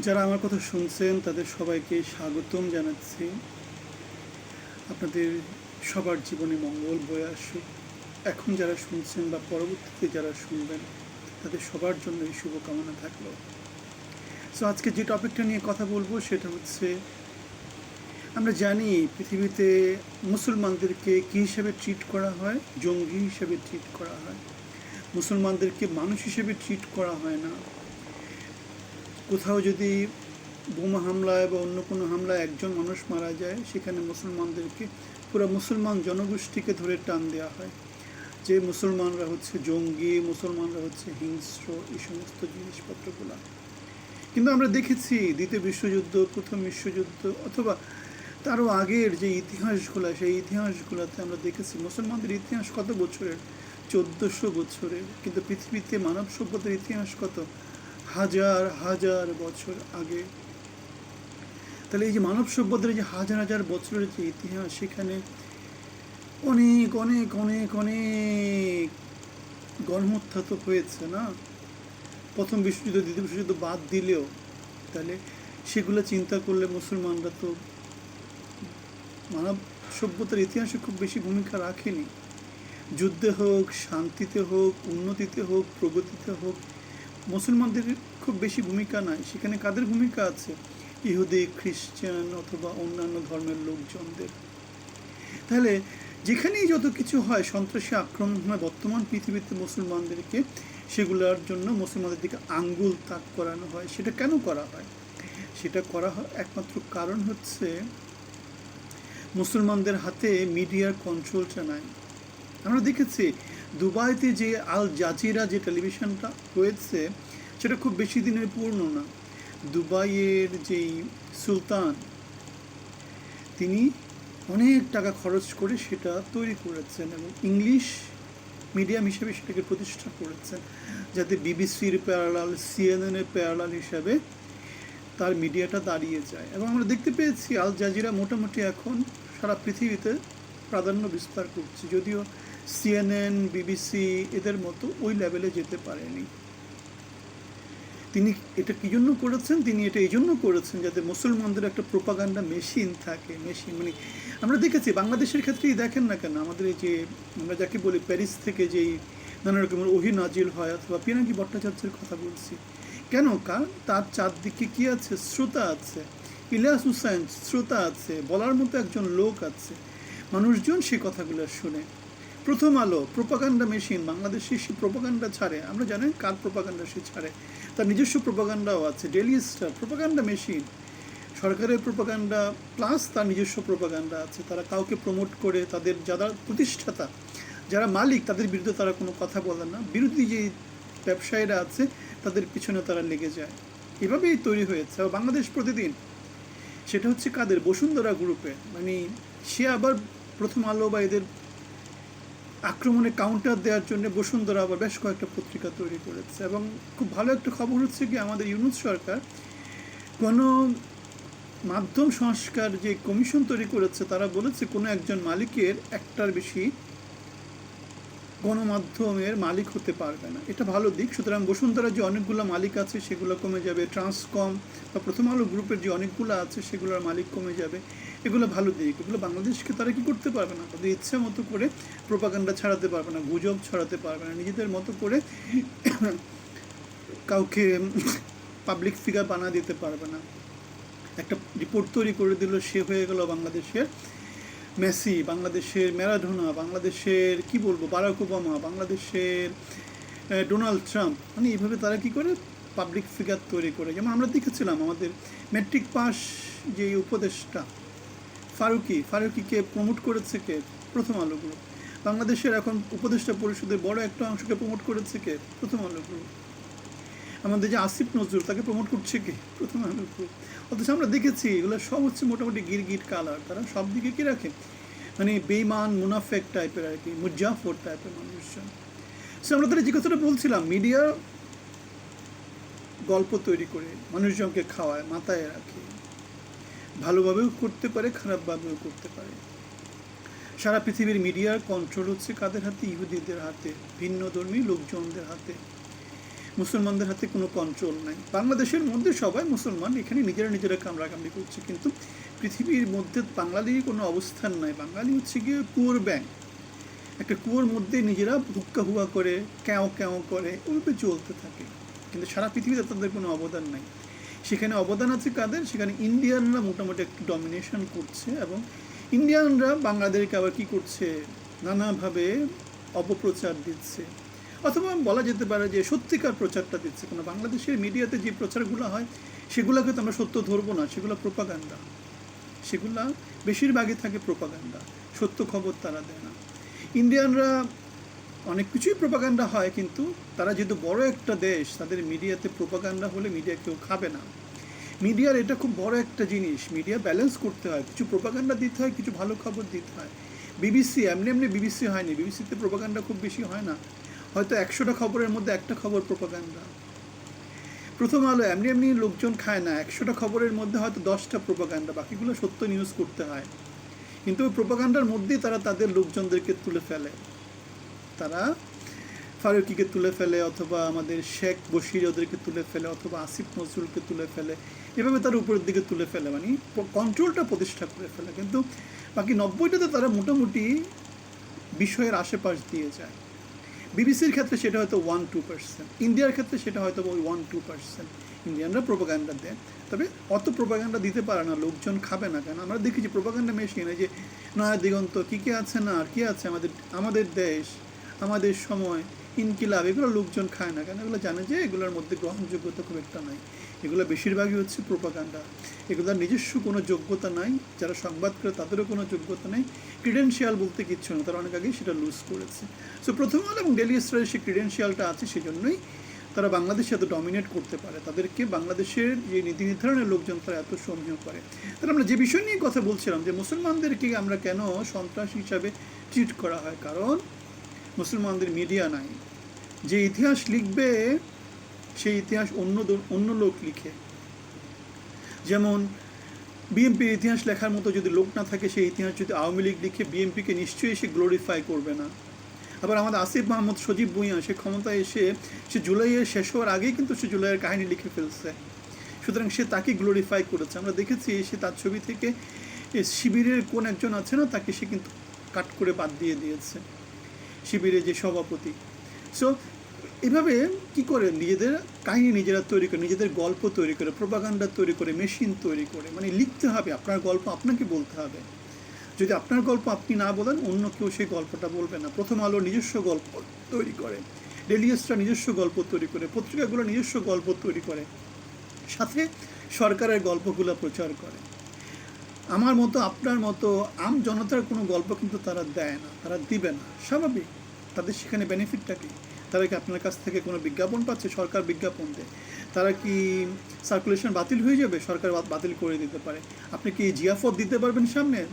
যারা আমার কথা শুনছেন, তাদের সবাইকে স্বাগতম জানাচ্ছি। আপনাদের সবার জীবনে মঙ্গল বয়ে আসুক। এখন যারা শুনছেন বা পরবর্তীতে যারা শুনবেন, তাদের সবার জন্য এই শুভকামনা থাকল। সো আজকে যে টপিকটা নিয়ে কথা বলব, সেটা হচ্ছে, আমরা জানি পৃথিবীতে মুসলমানদেরকে কী হিসেবে ট্রিট করা হয়? জঙ্গি হিসেবে ট্রিট করা হয়। মুসলমানদেরকে মানুষ হিসেবে ট্রিট করা হয় না। কোথাও যদি বোমা হামলায় বা অন্য কোনো হামলায় একজন মানুষ মারা যায়, সেখানে মুসলমানদেরকে পুরো মুসলমান জনগোষ্ঠীকে ধরে টান দেওয়া হয়। যে মুসলমানরা হচ্ছে জঙ্গি, মুসলমানরা হচ্ছে হিংস্র, এই সমস্ত জিনিসপত্রগুলো। কিন্তু আমরা দেখেছি দ্বিতীয় বিশ্বযুদ্ধ, প্রথম বিশ্বযুদ্ধ, অথবা তারও আগের যে ইতিহাসগুলো, সেই ইতিহাসগুলোতে আমরা দেখেছি মুসলমানদের ইতিহাস কত বছরের? চোদ্দোশো বছরের। কিন্তু পৃথিবীতে মানব সভ্যতার ইতিহাস কত? হাজার হাজার বছর আগে। তাহলে এই যে মানব সভ্যতার যে হাজার হাজার বছরের যে ইতিহাস, সেখানে অনেক অনেক অনেক অনেক গণহত্যা তো হয়েছে, না? প্রথম বিশ্বযুদ্ধ, দ্বিতীয় বিশ্বযুদ্ধ বাদ দিলেও, তাহলে সেগুলো চিন্তা করলে মুসলমানরা তো মানব সভ্যতার ইতিহাসে খুব বেশি ভূমিকা রাখেনি। যুদ্ধে হোক, শান্তিতে হোক, উন্নতিতে হোক, প্রগতিতে হোক মুসলমানদের খুব বেশি ভূমিকা নাই। সেখানে কাদের ভূমিকা আছে? ইহুদি খ্রিস্টান অথবা অন্যান্য ধর্মের লোকজনদের। তাহলে যেখানেই যত কিছু হয়, সন্ত্রাসী আক্রমণ হয়, বর্তমান পৃথিবীতে মুসলমানদেরকে সেগুলোর জন্য মুসলমানদের দিকে আঙ্গুল তাক করানো হয়। সেটা কেন করা হয়? সেটা করা হয় একমাত্র কারণ হচ্ছে মুসলমানদের হাতে মিডিয়ার কন্ট্রোলটা নাই। আমরা দেখেছি দুবাইতে যে আল জাজিরা যে টেলিভিশনটা হয়েছে, সেটা খুব বেশি দিনের পুরনো না। দুবাইয়ের যেই সুলতান, তিনি অনেক টাকা খরচ করে সেটা তৈরি করেছেন এবং ইংলিশ মিডিয়াম হিসেবে সেটাকে প্রতিষ্ঠা করেছেন, যাতে বিবিসির প্যারালাল সিএনএনের প্যারালাল হিসাবে তার মিডিয়াটা দাঁড়িয়ে যায়। এবং আমরা দেখতে পেয়েছি, আল জাজিরা মোটামুটি এখন সারা পৃথিবীতে প্রাধান্য বিস্তার করছে। যদিও সিএনএন বিবিসি এদের মতো ওই লেভেলে যেতে পারেনি। তিনি এটা কি জন্য করেছেন? তিনি এটা এই জন্য করেছেন যাতে মুসলমানদের একটা প্রোপাগান্ডা মেশিন থাকে মেশিন মানে আমরা দেখেছি বাংলাদেশের ক্ষেত্রেই দেখেন না কেন, আমাদের এই যে আমরা যাকে বলি প্যারিস থেকে যেই নানা রকমের ওহি নাজিল হয় অথবা পিনাকি ভট্টাচার্যের কথা বলছি। কেন? কারণ তার চারদিকে কি আছে? শ্রোতা আছে। ইলিয়াস হুসাইন শ্রোতা আছে। বলার মতো একজন লোক আছে। মানুষজন সে কথাগুলো শুনে। প্রথম আলো প্রোপাগান্ডা মেশিন বাংলাদেশে সে প্রোপাগান্ডা ছাড়ে। আমরা জানেন কার প্রোপাগান্ডা সে ছাড়ে। তার নিজস্ব প্রোপাগান্ডাও আছে ডেলি স্টার প্রোপাগান্ডা মেশিন সরকারের প্রোপাগান্ডা প্লাস তার নিজস্ব প্রোপাগান্ডা আছে। তারা কাউকে প্রমোট করে, তাদের যারা প্রতিষ্ঠাতা, যারা মালিক, তাদের বিরুদ্ধে তারা কোনো কথা বলে না। বিরোধী যে ব্যবসায়ীরা আছে, তাদের পিছনে তারা লেগে যায়। এভাবেই তৈরি হয়েছে। বাংলাদেশ প্রতিদিন, সেটা হচ্ছে কাদের? বসুন্ধরা গ্রুপে মানে সে আবার প্রথম আলো বা এদের আক্রমণে কাউন্টার দেওয়ার জন্য বসুন্ধরা আবার বেশ কয়েকটা পত্রিকা তৈরি করেছে এবং খুব ভালো একটা খবর হচ্ছে কি আমাদের ইউনুস সরকার কোনো মাধ্যম সংস্কার যে কমিশন তৈরি করেছে, তারা বলেছে কোনো একজন মালিকের একটার বেশি গণমাধ্যমের মালিক হতে পারবে না। এটা ভালো দিক। সুতরাং বসুন্ধরা যে অনেকগুলো মালিক আছে, সেগুলো কমে যাবে। ট্রান্সকম বা প্রথম আলো গ্রুপের যে অনেকগুলো আছে, সেগুলোর মালিক কমে যাবে। এগুলো ভালো দিক। এগুলো বাংলাদেশকে তারা কি করতে পারবে না? তাদের ইচ্ছা মতো করে প্রোপাগান্ডা ছড়াতে পারবে না, গুজব ছড়াতে পারবে না। নিজেদের মতো করে কাউকে পাবলিক ফিগার বানা দিতে পারবে না। একটা রিপোর্ট তৈরি করে দিল, সে হয়ে গেল বাংলাদেশের মেসি, বাংলাদেশের ম্যারাডোনা, বাংলাদেশের, কি বলব, বারাক ওবামা, বাংলাদেশের ডোনাল্ড ট্রাম্প। মানে এইভাবে তারা কি করে? পাবলিক ফিগার তৈরি করে। যেমন আমরা দেখেছিলাম আমাদের ম্যাট্রিক পাস যে উপদেশটা ফারুকি, ফারুকিকে প্রমোট করেছে কে? প্রথম আলো গ্রুপ বাংলাদেশের এখন উপদেষ্টা পরিষদের বড় একটা অংশকে প্রমোট করেছে কে? প্রথম আলো গ্রুপ আমাদের যে আসিফ নজরুল, তাকে প্রমোট করছে কে? প্রথমে অথচ আমরা দেখেছি এগুলো সব হচ্ছে মোটামুটি গির গিট কালার তারা সব দিকে কি রাখে? মানে বেইমান মুনাফেক টাইপের আর কি মুজাফর টাইপের মানুষজন। সো আমরা তারা যে কথাটা বলছিলাম মিডিয়া গল্প তৈরি করে মানুষজনকে খাওয়ায়, মাথায় রাখে। ভালোভাবেও করতে পারে, খারাপভাবেও করতে পারে। সারা পৃথিবীর মিডিয়ার কন্ট্রোল হচ্ছে কাদের হাতে? ইহুদিদের হাতে, ভিন্ন ধর্মী লোকজনদের হাতে। মুসলমানদের হাতে কোনো কন্ট্রোল নাই। বাংলাদেশের মধ্যে সবাই মুসলমান, এখানে নিজেরা নিজেরা কামড়াকামড়ি করছে। কিন্তু পৃথিবীর মধ্যে বাঙালির কোনো অবস্থান নাই। বাঙালি হচ্ছে গিয়ে কুয়োর ব্যাংক একটা কুয়োর মধ্যে নিজেরা হুক্কা হুয়া করে, ক্যাও ক্যাও করে, ওইভাবে চলতে থাকে। কিন্তু সারা পৃথিবীতে তাদের কোনো অবদান নাই। সেখানে অবদান আছে কাদের? সেখানে ইন্ডিয়ানরা মোটামুটি একটু ডমিনেশন করছে এবং ইন্ডিয়ানরা বাংলাদেশকে আবার কী করছে? নানাভাবে অপপ্রচার দিচ্ছে। অথবা বলা যেতে পারে যে সত্যিকার প্রচারটা দিচ্ছে। কোনো বাংলাদেশের মিডিয়াতে যে প্রচারগুলো হয়, সেগুলোকে তো আমরা সত্য ধরবো না, সেগুলো প্রোপাগান্ডা সেগুলা বেশিরভাগই থাকে প্রোপাগান্ডা সত্য খবর তারা দেয় না। ইন্ডিয়ানরা অনেক কিছুই প্রোপাগান্ডা হয়, কিন্তু তারা যেহেতু বড় একটা দেশ, তাদের মিডিয়াতে প্রোপাগান্ডা হলে মিডিয়া কেউ খাবে না। মিডিয়ার এটা খুব বড় একটা জিনিস। মিডিয়া ব্যালেন্স করতে হয়। কিছু প্রোপাগান্ডা দিতে হয়, কিছু ভালো খবর দিতে হয়। বিবিসি, এমনি এমনি বিবিসি হয়নি। বিবিসিতে প্রোপাগান্ডা খুব বেশি হয় না। হয়তো একশোটা খবরের মধ্যে একটা খবর প্রোপাগান্ডা প্রথম আলো, এমনি এমনি লোকজন খায় না, একশোটা খবরের মধ্যে হয়তো দশটা প্রোপাগান্ডা বাকিগুলো সত্য নিউজ করতে হয়। কিন্তু ওই প্রোপাগান্ডার মধ্যেই তারা তাদের লোকজনদেরকে তুলে ফেলে। তারা ফারুকিকে তুলে ফেলে, অথবা আমাদের শেখ বশির ওদেরকে তুলে ফেলে, অথবা আসিফ নজরুলকে তুলে ফেলে। এভাবে তার উপরের দিকে তুলে ফেলে মানে কন্ট্রোলটা প্রতিষ্ঠা করে ফেলে। কিন্তু বাকি নব্বইটাতে তারা মোটামুটি বিষয়ের আশেপাশ দিয়ে যায়। বিবিসির ক্ষেত্রে সেটা হয়তো ওয়ান টু পার্সেন্ট ইন্ডিয়ার ক্ষেত্রে সেটা হয়তো ওই ওয়ান টু পার্সেন্ট ইন্ডিয়ানরা প্রোপাগান্ডা দেয়। তবে অত প্রোপাগান্ডা দিতে পারে না, লোকজন খাবে না। কেন আমরা দেখি যে প্রোপাগান্ডা মেশিন যে নয়া দিগন্ত, কী কী আছে না? আর কী আছে আমাদের আমাদের দেশ, আমাদের সময়? ইনকিলাব, এগুলো লোকজন খায় না। কেন? এগুলো জানে যে এগুলোর মধ্যে গ্রহণযোগ্যতা খুব একটা নাই। এগুলো বেশিরভাগই হচ্ছে প্রোপাগান্ডা। এগুলোর নিজস্ব কোনো যোগ্যতা নাই। যারা সংবাদ করে তাদেরও কোনো যোগ্যতা নেই। ক্রিডেন্সিয়াল বলতে কিচ্ছু না তারা অনেক আগেই সেটা লুজ করেছে। সো প্রথম আলো এবং ডেলি স্টারের সেই ক্রিডেন্সিয়ালটা আছে সেই জন্যই তারা বাংলাদেশে এত ডমিনেট করতে পারে। তাদেরকে বাংলাদেশের যে নীতি নির্ধারণের লোকজন তারা এত সমীহ করে। তাহলে আমরা যে বিষয় নিয়ে কথা বলছিলাম যে মুসলমানদেরকে আমরা কেন সন্ত্রাস হিসাবে ট্রিট করা হয়? কারণ মুসলমানদের মিডিয়া নাই। যে ইতিহাস লিখবে সেই ইতিহাস অন্য অন্য লোক লিখে। যেমন বিএনপির ইতিহাস লেখার মতো যদি লোক না থাকে সেই ইতিহাস যদি আওয়ামী লীগ লিখে বিএনপিকে নিশ্চয়ই সে গ্লোরিফাই করবে না। আবার আমাদের আসিফ মাহমুদ, সজীব ভুঁইয়া, সে ক্ষমতায় এসে, সে জুলাইয়ের শেষ হওয়ার আগেই কিন্তু সে জুলাইয়ের কাহিনী লিখে ফেলছে। সুতরাং সে তাকে গ্লোরিফাই করেছে। আমরা দেখেছি, সে তার ছবি থেকে শিবিরের কোন একজন আছে না, তাকে সে কিন্তু কাট করে বাদ দিয়ে দিয়েছে। শিবিরের যে সভাপতি। সো এভাবে কি করে নিজেদের কাহিনী নিজেরা তৈরি করে, নিজেদের গল্প তৈরি করে প্রোপাগান্ডা তৈরি করে মেশিন তৈরি করে মানে লিখতে হবে, আপনার গল্প আপনাকে বলতে হবে। যদি আপনার গল্প আপনি না বলেন, অন্য কেউ সেই গল্পটা বলবে না। প্রথম আলো নিজস্ব গল্প তৈরি করে। ডেলিয়াসটা নিজস্ব গল্প তৈরি করে, পত্রিকাগুলো নিজস্ব গল্প তৈরি করে। সাথে সরকারের গল্পগুলো প্রচার করে। আমার মতো, আপনার মতো, আম জনতার কোনো গল্প কিন্তু তারা দেয় না, তারা দিবে না। স্বাভাবিক। তাদের সেখানে বেনিফিটটা কী? তারা কি আপনার কাছ থেকে কোনো বিজ্ঞাপন পাচ্ছে? সরকার বিজ্ঞাপন দেয়। তারা কি সার্কুলেশন বাতিল হয়ে যাবে? সরকার বাতিল করে দিতে পারে। আপনি কি জিয়াফত দিতে পারবেন সামনে?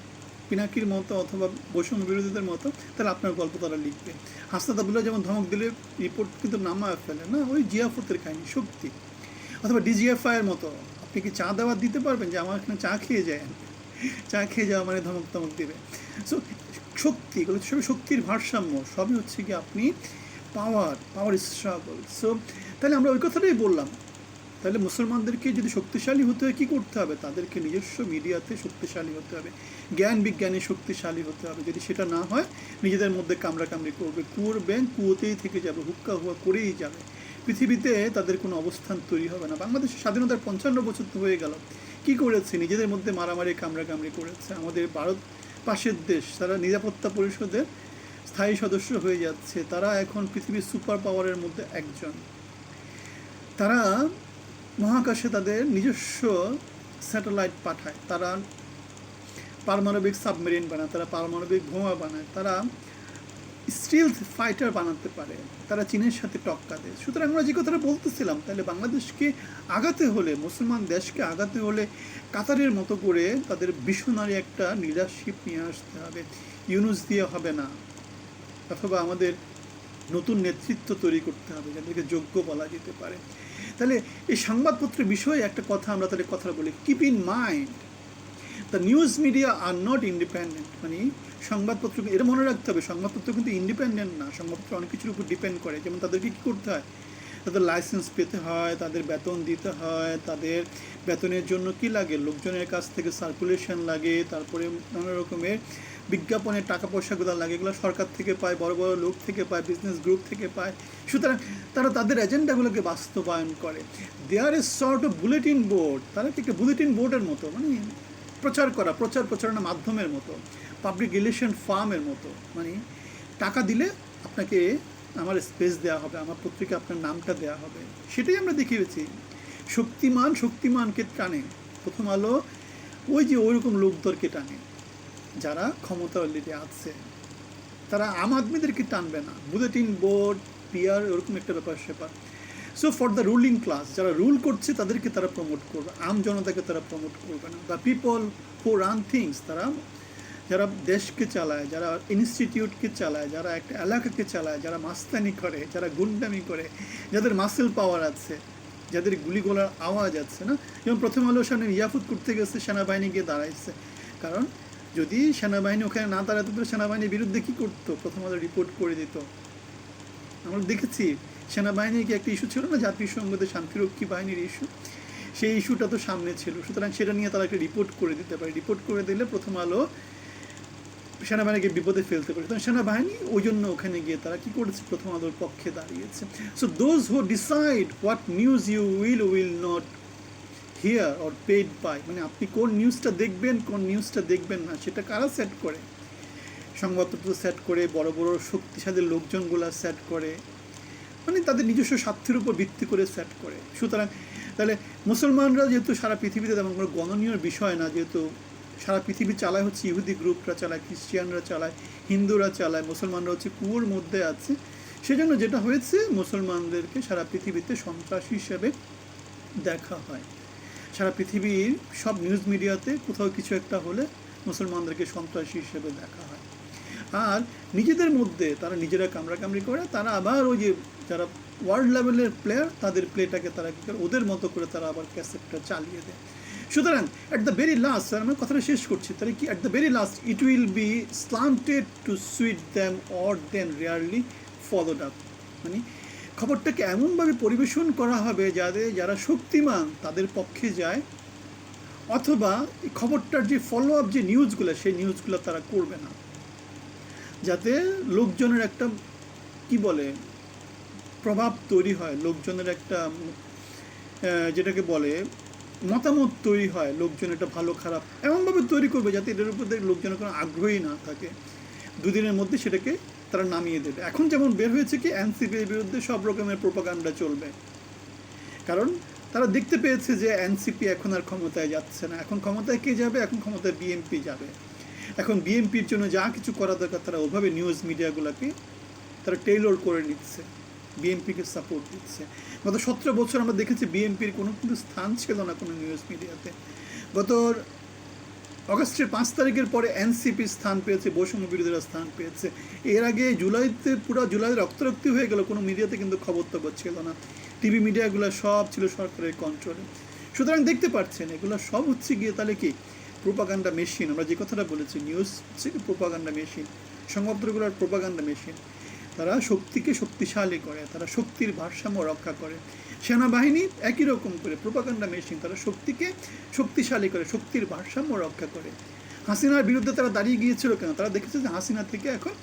পিনাকির মতো অথবা বৈষম্য বিরোধীদের মতো? তাহলে আপনার গল্প তারা লিখবে। হাসনাত যেমন ধমক দিলে রিপোর্ট কিন্তু নামা ফেলে, না? ওই জিয়াফতের কাহিনী শক্তি অথবা ডিজিএফআইয়ের মতো। আপনি কি চা দেওয়া দিতে পারবেন? যে, আমার এখানে চা খেয়ে যায় চা খেয়ে যাওয়া মানে ধমক ধমক দেবে। সো শক্তি, এগুলো সবই শক্তির ভারসাম্য, সবই হচ্ছে কি আপনি পাওয়ার পাওয়ার স্ট্রাগল সো তাহলে আমরা ওই কথাটাই বললাম। তাহলে মুসলমানদেরকে যদি শক্তিশালী হতে হয়, কী করতে হবে? তাদেরকে নিজস্ব মিডিয়াতে শক্তিশালী হতে হবে। জ্ঞান বিজ্ঞানে শক্তিশালী হতে হবে। যদি সেটা না হয়, নিজেদের মধ্যে কামড়াকামড়ি করবে। কুয়োর ব্যাংক কুয়োতেই থেকে যাবে, হুক্কা হুয়া করেই যাবে। পৃথিবীতে তাদের কোনো অবস্থান তৈরি হবে না। বাংলাদেশের স্বাধীনতার পঞ্চান্ন বছর তো হয়ে গেল। কি করেছে? নিজেদের মধ্যে মারামারি, কামড়াকামড়ি করেছে। আমাদের ভারত পাশের দেশ, তারা নিরাপত্তা পরিষদের স্থায়ী সদস্য হয়ে যাচ্ছে। তারা এখন পৃথিবীর সুপার পাওয়ারের মধ্যে একজন। তারা মহাকাশে তাদের নিজস্ব স্যাটেলাইট পাঠায়। তারা পারমাণবিক সাবমেরিন বানায়, তারা পারমাণবিক বোমা বানায়। তারা স্টিল ফাইটার বানাতে পারে, তারা চীনের সাথে টক্কা দেয়। সুতরাং আমরা যে কথাটা বলতেছিলাম, তাহলে বাংলাদেশকে আগাতে হলে, মুসলমান দেশকে আগাতে হলে কাতারের মতো করে তাদের বিশনারি একটা লিডারশিপ নিয়ে আসতে হবে। ইউনুস দিয়ে হবে না, অথবা আমাদের নতুন নেতৃত্ব তৈরি করতে হবে যাদেরকে যোগ্য বলা যেতে পারে। তাহলে এই সংবাদপত্রের বিষয়ে একটা কথা আমরা তাহলে কথা বলি। Keep in mind the news media are not independent মানে সংবাদপত্র এটা মনে রাখতে হবে, সংবাদপত্র কিন্তু ইন্ডিপেন্ডেন্ট না। সংবাদপত্র অনেক কিছুর উপর ডিপেন্ড করে। যেমন তাদেরকে কী করতে হয়? তাদের লাইসেন্স পেতে হয়, তাদের বেতন দিতে হয়, তাদের বেতনের জন্য কি লাগে? লোকজনের কাছ থেকে সার্কুলেশন লাগে, তারপরে নানা রকমের বিজ্ঞাপনের টাকা পয়সাগুলো লাগে, এগুলো সরকার থেকে পায়, বড় বড় লোক থেকে পায় বিজনেস গ্রুপ থেকে পায়। সুতরাং তারা তাদের এজেন্ডাগুলোকে বাস্তবায়ন করে। There is sort of bulletin board তারা কি একটা বুলেটিন বোর্ডের মতো? মানে প্রচার করা প্রচার প্রচারণা মাধ্যমের মতো। পাবলিক রিলেশন ফার্মের মতো। মানে টাকা দিলে আপনাকে আমার স্পেস দেওয়া হবে, আমার পত্রিকা আপনার নামটা দেওয়া হবে। সেটাই আমরা দেখিয়েছি। শক্তিমান, শক্তিমানকে টানে। প্রথম আলো, ওই যে ওইরকম লোকদেরকে টানে। যারা ক্ষমতা অলরেডি আছে। তারা আম আদমিদেরকে টানবে না। বুলেটিন বোর্ড পিয়ার ওরকম একটা ব্যাপার, সেপার। So for the ruling class যারা রুল করছে, তাদেরকে তারা প্রমোট করবে। আম জনতাকে তারা প্রমোট করবে না। The people who run things তারা যারা দেশকে চালায়, যারা ইনস্টিটিউটকে চালায়, যারা একটা এলাকাকে চালায়, যারা মাস্তানি করে, যারা গুন্ডামি করে, যাদের মাসেল পাওয়ার আছে, যাদের গুলি গুলিগোলার আওয়াজ আছে না? যেমন প্রথম আলো সামনে ইয়াফুত করতে গেছে, সেনাবাহিনী গিয়ে দাঁড়াইছে। কারণ যদি সেনাবাহিনী ওখানে না দাঁড়াতো তো সেনাবাহিনীর বিরুদ্ধে কী করতো? প্রথম আলো রিপোর্ট করে দিত। আমরা দেখেছি, সেনাবাহিনীর কি একটা ইস্যু ছিল না? জাতীয় সংঘতে শান্তিরক্ষী বাহিনীর ইস্যু সেই ইস্যুটা তো সামনে ছিল। সুতরাং সেটা নিয়ে তারা একটা রিপোর্ট করে দিতে পারে। রিপোর্ট করে দিলে প্রথম আলো সেনাবাহিনীকে বিপদে ফেলতে পারে। তখন সেনাবাহিনী ওই জন্য ওখানে গিয়ে তারা কি করেছে? প্রথম আলোর পক্ষে দাঁড়িয়েছে। So those who decide what news you will will not hear or paid by মানে আপনি কোন নিউজটা দেখবেন, কোন নিউজটা দেখবেন না, সেটা কারা সেট করে? সংবাদপত্র সেট করে, বড় বড় শক্তিশালী লোকজনগুলো সেট করে। মানে তাদের নিজস্ব স্বার্থের উপর ভিত্তি করে সেট করে। সুতরাং তাহলে মুসলমানরা যেহেতু সারা পৃথিবীতে তেমন কোনো গণনীয় বিষয় না, যেহেতু সারা পৃথিবী চালায় হচ্ছে ইহুদি গ্রুপরা চালায় খ্রিস্টিয়ানরা চালায়, হিন্দুরা চালায়, মুসলমানরা হচ্ছে কুয়োর মধ্যে আছে। সেজন্য যেটা হয়েছে, মুসলমানদেরকে সারা পৃথিবীতে সন্ত্রাসী হিসেবে দেখা হয়। সারা পৃথিবীর সব নিউজ মিডিয়াতে কোথাও কিছু একটা হলে মুসলমানদেরকে সন্ত্রাসী হিসেবে দেখা হয়। আর নিজেদের মধ্যে তারা নিজেরা কামড়াকামড়ি করে, তারা আবার ওই যে যারা ওয়ার্ল্ড লেভেলের প্লেয়ার তাদের প্লেটাকে তারা ওদের মতো করে তারা আবার ক্যাসেটটা চালিয়ে দেয়। সুতরাং at the very last sir আমি কথাটা শেষ করছি। তাহলে কি at the very last it will be slanted to suit them or then rarely followed up মানে খবরটাকে এমনভাবে পরিবেশন করা হবে যাদের যারা শক্তিমান তাদের পক্ষে যায়, অথবা খবরটার যে ফলো আপ যে নিউজগুলো সেই নিউজগুলো তারা করবে না। যাতে লোকজনের একটা, কি বলে, প্রভাব তৈরি হয়। লোকজনের একটা যেটাকে বলে মতামত তৈরি হয়, লোকজন এটা ভালো, খারাপ, এমনভাবে তৈরি করবে যাতে এটার উপর লোকজনের কোনো আগ্রহী না থাকে। দুদিনের মধ্যে সেটাকে তারা নামিয়ে দেবে। এখন যেমন বের হয়েছে কি, এনসিপির বিরুদ্ধে সব রকমের প্রোপাগান্ডা চলবে। কারণ তারা দেখতে পেয়েছে যে এনসিপি এখন আর ক্ষমতায় যাচ্ছে না। এখন ক্ষমতায় কে যাবে? এখন ক্ষমতায় বিএনপি যাবে। এখন বিএনপির জন্য যা কিছু করা দরকার, তারা ওভাবে নিউজ মিডিয়াগুলোকে তারা টেইলর করে নিচ্ছে। বিএনপিকে সাপোর্ট দিচ্ছে। গত সতেরো বছর আমরা দেখেছি বিএনপির কোনো কিন্তু স্থান ছিল না কোনো নিউজ মিডিয়াতে গত অগস্টের পাঁচ তারিখের পরে এনসিপি স্থান পেয়েছে, বৈষম্য বিরোধীরা স্থান পেয়েছে। এর আগে জুলাইতে পুরো জুলাই রক্তারক্তি হয়ে গেল, কোনো মিডিয়াতে কিন্তু খবর টবর ছিল না। টিভি মিডিয়াগুলো সব ছিল সরকারের কন্ট্রোলে সুতরাং দেখতে পাচ্ছেন, এগুলো সব হচ্ছে গিয়ে তাহলে কি? প্রোপাগান্ডা মেশিন আমরা যে কথাটা বলেছি নিউজ হচ্ছে প্রোপাগান্ডা মেশিন সংবাদপত্রগুলোর প্রোপাগান্ডা মেশিন তারা শক্তিকে শক্তিশালী করে, তারা শক্তির ভারসাম্য রক্ষা করে। সেনাবাহিনী একই রকম করে, প্রোপাগান্ডা মেশিন, তারা শক্তিকে শক্তিশালী করে, শক্তির ভারসাম্য রক্ষা করে। হাসিনার বিরুদ্ধে তারা দাঁড়িয়ে গিয়েছিল কেন? তারা দেখেছে যে হাসিনা থেকে এখন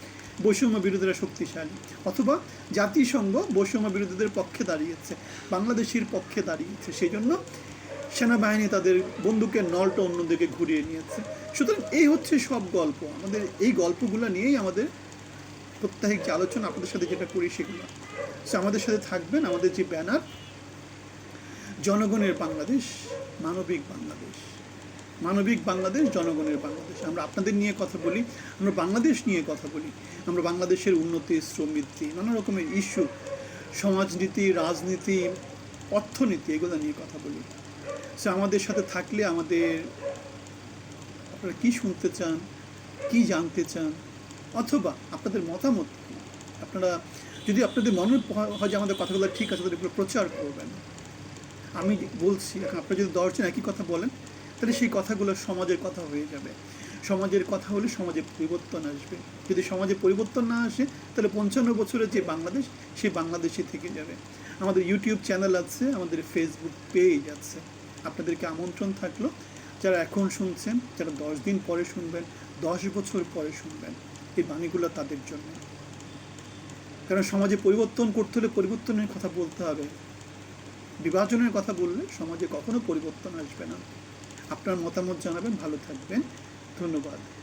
বৈষম্য বিরোধীরা শক্তিশালী। অথবা জাতিসংঘ বৈষম্য বিরোধীদের পক্ষে দাঁড়িয়েছে, বাংলাদেশের পক্ষে দাঁড়িয়েছে। সেই জন্য সেনাবাহিনী তাদের বন্দুকের নলটা অন্যদিকে ঘুরিয়ে নিয়েছে। সুতরাং এই হচ্ছে সব গল্প। আমাদের এই গল্পগুলো নিয়েই আমাদের প্রত্যাহিক যে আলোচনা আপনাদের সাথে যেটা করি সেগুলো। সো আমাদের সাথে থাকবেন আমাদের যে ব্যানার, জনগণের বাংলাদেশ, মানবিক বাংলাদেশ। মানবিক বাংলাদেশ, জনগণের বাংলাদেশ। আমরা আপনাদের নিয়ে কথা বলি, আমরা বাংলাদেশ নিয়ে কথা বলি। আমরা বাংলাদেশের উন্নতি শ্রমবৃদ্ধি নানা রকমের ইস্যু, সমাজনীতি, রাজনীতি, অর্থনীতি, এগুলো নিয়ে কথা বলি। সো আমাদের সাথে থাকলে আমাদের আপনারা কী শুনতে চান, কি জানতে চান অথবা আপনাদের মতামত আপনারা যদি আপনাদের মনে হয় যে আমাদের কথাগুলো ঠিক আছে এগুলো প্রচার করবেন। আমি বলছি, এখন আপনারা যদি দশজন একই কথা বলেন, তাহলে সেই কথাগুলো সমাজের কথা হয়ে যাবে। সমাজের কথা হলে সমাজে পরিবর্তন আসবে। যদি সমাজে পরিবর্তন না আসে, তাহলে পঞ্চান্ন বছরের যে বাংলাদেশ, সেই বাংলাদেশে থেকে যাবে। আমাদের ইউটিউব চ্যানেল আছে, আমাদের ফেসবুক পেজ আছে। আপনাদেরকে আমন্ত্রণ থাকল, যারা এখন শুনছেন, যারা দশ দিন পরে শুনবেন, দশ বছর পরে শুনবেন। এই বাণীগুলো তাদের জন্য। কারণ সমাজে পরিবর্তন করতে হলে পরিবর্তনের কথা বলতে হবে। বিভাজনের কথা বললে সমাজে কখনো পরিবর্তন আসবে না। আপনার মতামত জানাবেন, ভালো থাকবেন। ধন্যবাদ।